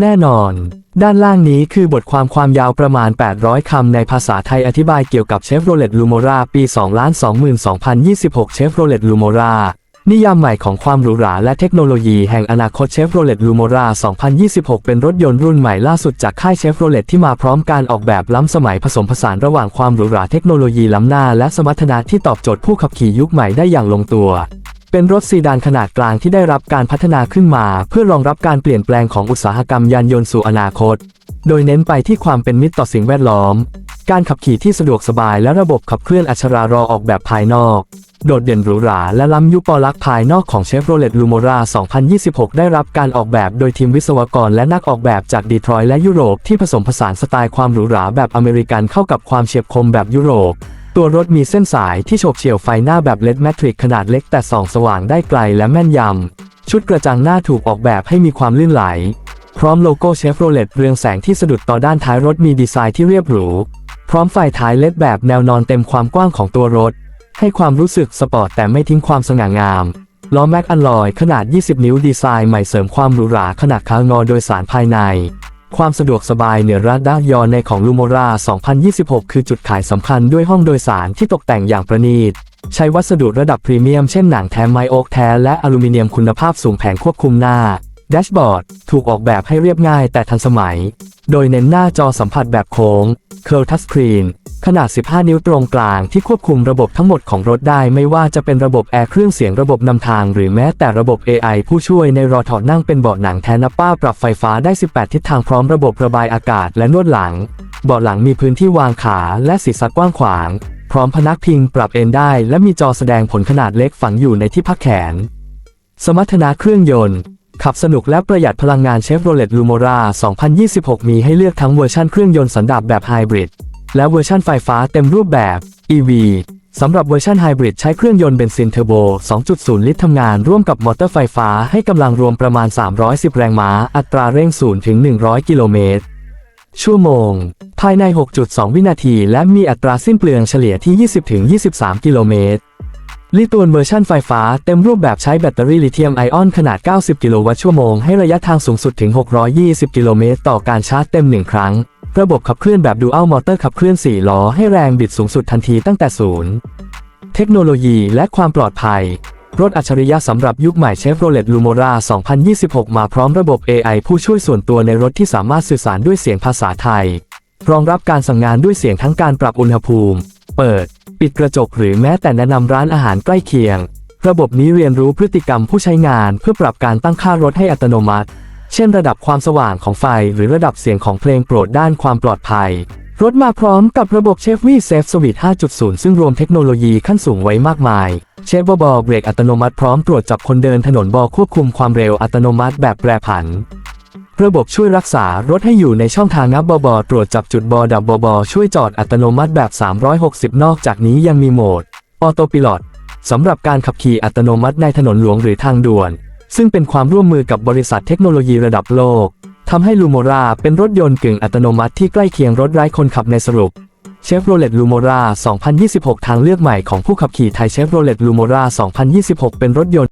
แน่นอน ด้านล่างนี้คือบทความความยาวประมาณ 800 คำในภาษาไทยอธิบายเกี่ยวกับ Chevrolet Lumora ปี 2 22,026 Chevrolet Lumora นิยามใหม่ของความหรูหราและเทคโนโลยีแห่งอนาคต Chevrolet Lumora 2026 เป็นรถยนต์รุ่นใหม่ล่าสุดจากค่าย Chevrolet ที่มาพร้อมการออกแบบล้ำสมัยผสมผสานระหว่างความหรูหราเทคโนโลยีล้ำหน้าและสมรรถนะที่ตอบโจทย์ผู้ขับขี่ยุคใหม่ได้อย่างลงตัว เป็นรถซีดานขนาดกลางที่ได้รับการพัฒนาขึ้นมา เพื่อรองรับการเปลี่ยนแปลงของอุตสาหกรรมยานยนต์สู่อนาคต โดยเน้นไปที่ความเป็นมิตรต่อสิ่งแวดล้อม การขับขี่ที่สะดวกสบายและระบบขับเคลื่อนอัจฉรารอออกแบบภายนอก โดดเด่นหรูหราและล้ำยุคปอลักษณ์ภายนอกของ Chevrolet Lumora 2026 ได้รับการออกแบบโดยทีมวิศวกรและนักออกแบบจากดีทรอยต์และยุโรปที่ผสมผสานสไตล์ความหรูหราแบบอเมริกันเข้ากับความเฉียบคมแบบยุโรป ตัวรถมีเส้นสายที่โฉบเฉี่ยวไฟหน้าแบบเลดแมทริกขนาดเล็กแต่ส่องสว่างได้ไกลและแม่นยำ ชุดกระจังหน้าถูกออกแบบให้มีความลื่นไหล พร้อมโลโก้เชฟโรเลตเรืองแสงที่สะดุดต่อด้านท้ายรถมีดีไซน์ที่เรียบหรู พร้อมไฟท้ายเลดแบบแนวนอนเต็มความกว้างของตัวรถ ให้ความรู้สึกสปอร์ตแต่ไม่ทิ้งความสง่างามล้อแม็กอัลลอยขนาด 20 นิ้วดีไซน์ใหม่เสริมความหรูหราขนาดคางอโดยสารภายใน ความสะดวกสบายเหนือระดับยอนในของลูโมรา 2026 คือจุดขายสำคัญด้วยห้องโดยสารที่ตกแต่งอย่างประณีต ใช้วัสดุระดับพรีเมียมเช่นหนังแท้ไมโอกแท้และอลูมิเนียมคุณภาพสูงแผงควบคุมหน้า แดชบอร์ด ถูกออกแบบให้เรียบง่ายแต่ทันสมัย โดยเน้นหน้าจอสัมผัสแบบโค้ง Curl Touch Screen ขนาด 15 นิ้วตรงกลางที่ควบคุมระบบทั้งหมดของรถได้ไม่ว่าจะเป็นระบบแอร์เครื่องเสียงระบบนำทางหรือแม้แต่ระบบ AI ผู้ช่วยในรอถอดนั่งเป็นเบาะหนังแทนนับป้าปรับไฟฟ้าได้ 18 ทิศทางพร้อมระบบระบายอากาศและนวดหลัง เบาะหลังมีพื้นที่วางขาและศีรษะกว้างขวาง พร้อมพนักพิงปรับเอนได้ และมีจอแสดงผลขนาดเล็กฝังอยู่ในที่พักแขน สมรรถนะเครื่องยนต์ขับสนุกและประหยัดพลังงาน Chevrolet Lumora 2026 มีให้เลือกทั้งเวอร์ชันเครื่องยนต์สันดาปแบบไฮบริด และเวอร์ชันไฟฟ้าเต็มรูปแบบ EV สำหรับเวอร์ชันไฮบริดใช้เครื่องยนต์เบนซินเทอร์โบ 2.0 ลิตรทำงานร่วมกับมอเตอร์ไฟฟ้าให้กำลังรวมประมาณ 310 แรงม้า อัตราเร่ง 0 ถึง 100 กิโลเมตร ชั่วโมง ภายใน 6.2 วินาที และมีอัตราสิ้นเปลืองเฉลี่ยที่ 20 ถึง 23 กิโลเมตร ลิตรนเวอร์ชันไฟฟ้าเต็มรูปแบบใช้แบตเตอรี่ลิเธียมไอออนขนาด 90 กิโลวัตต์ชั่วโมง ให้ระยะทางสูงสุดถึง 620 กิโลเมตร ต่อการชาร์จเต็ม 1 ครั้ง ระบบขับเคลื่อนแบบดูอัลมอเตอร์ขับเคลื่อน 4 ล้อให้แรงบิดสูงสุดทันทีตั้งแต่ศูนย์เทคโนโลยีและความปลอดภัย รถอัจฉริยะสำหรับยุคใหม่ Chevrolet Lumora 2026 มาพร้อมระบบ AI ผู้ช่วยส่วนตัวในรถที่สามารถสื่อสารด้วยเสียงภาษาไทย รองรับการสั่งงานด้วยเสียงทั้งการปรับอุณหภูมิ เปิด ปิดกระจกหรือแม้แต่แนะนำร้านอาหารใกล้เคียง ระบบนี้เรียนรู้พฤติกรรมผู้ใช้งานเพื่อปรับการตั้งค่ารถให้อัตโนมัติ เช่นระดับความสว่างของไฟหรือระดับเสียงของเพลงโปรดด้านความปลอดภัย รถมาพร้อมกับระบบ Chevy Safe Switch 5.0 ซึ่งรวมเทคโนโลยีขั้นสูงไว้มากมาย เชฟบอเบรกอัตโนมัติพร้อมตรวจจับคนเดินถนนบอควบคุมความเร็วอัตโนมัติแบบแปรผันระบบช่วยรักษารถให้อยู่ในช่องทางนับบอบอตรวจจับจุดบอดับบอบอช่วยจอดอัตโนมัติแบบ 360 นอกจากนี้ยังมีโหมดออโตปิลอตสำหรับการขับขี่อัตโนมัติในถนนหลวงหรือทางด่วน ซึ่งเป็นความร่วมมือกับบริษัทเทคโนโลยีระดับโลกทำให้ลูโมราเป็นรถยนต์กึ่งอัตโนมัติที่ใกล้เคียงรถไร้คนขับในสรุปเชฟโรเลตลูโมรา2026 ทางเลือกใหม่ของผู้ขับขี่ไทยเชฟโรเลตลูโมรา2026 เป็นรถยนต์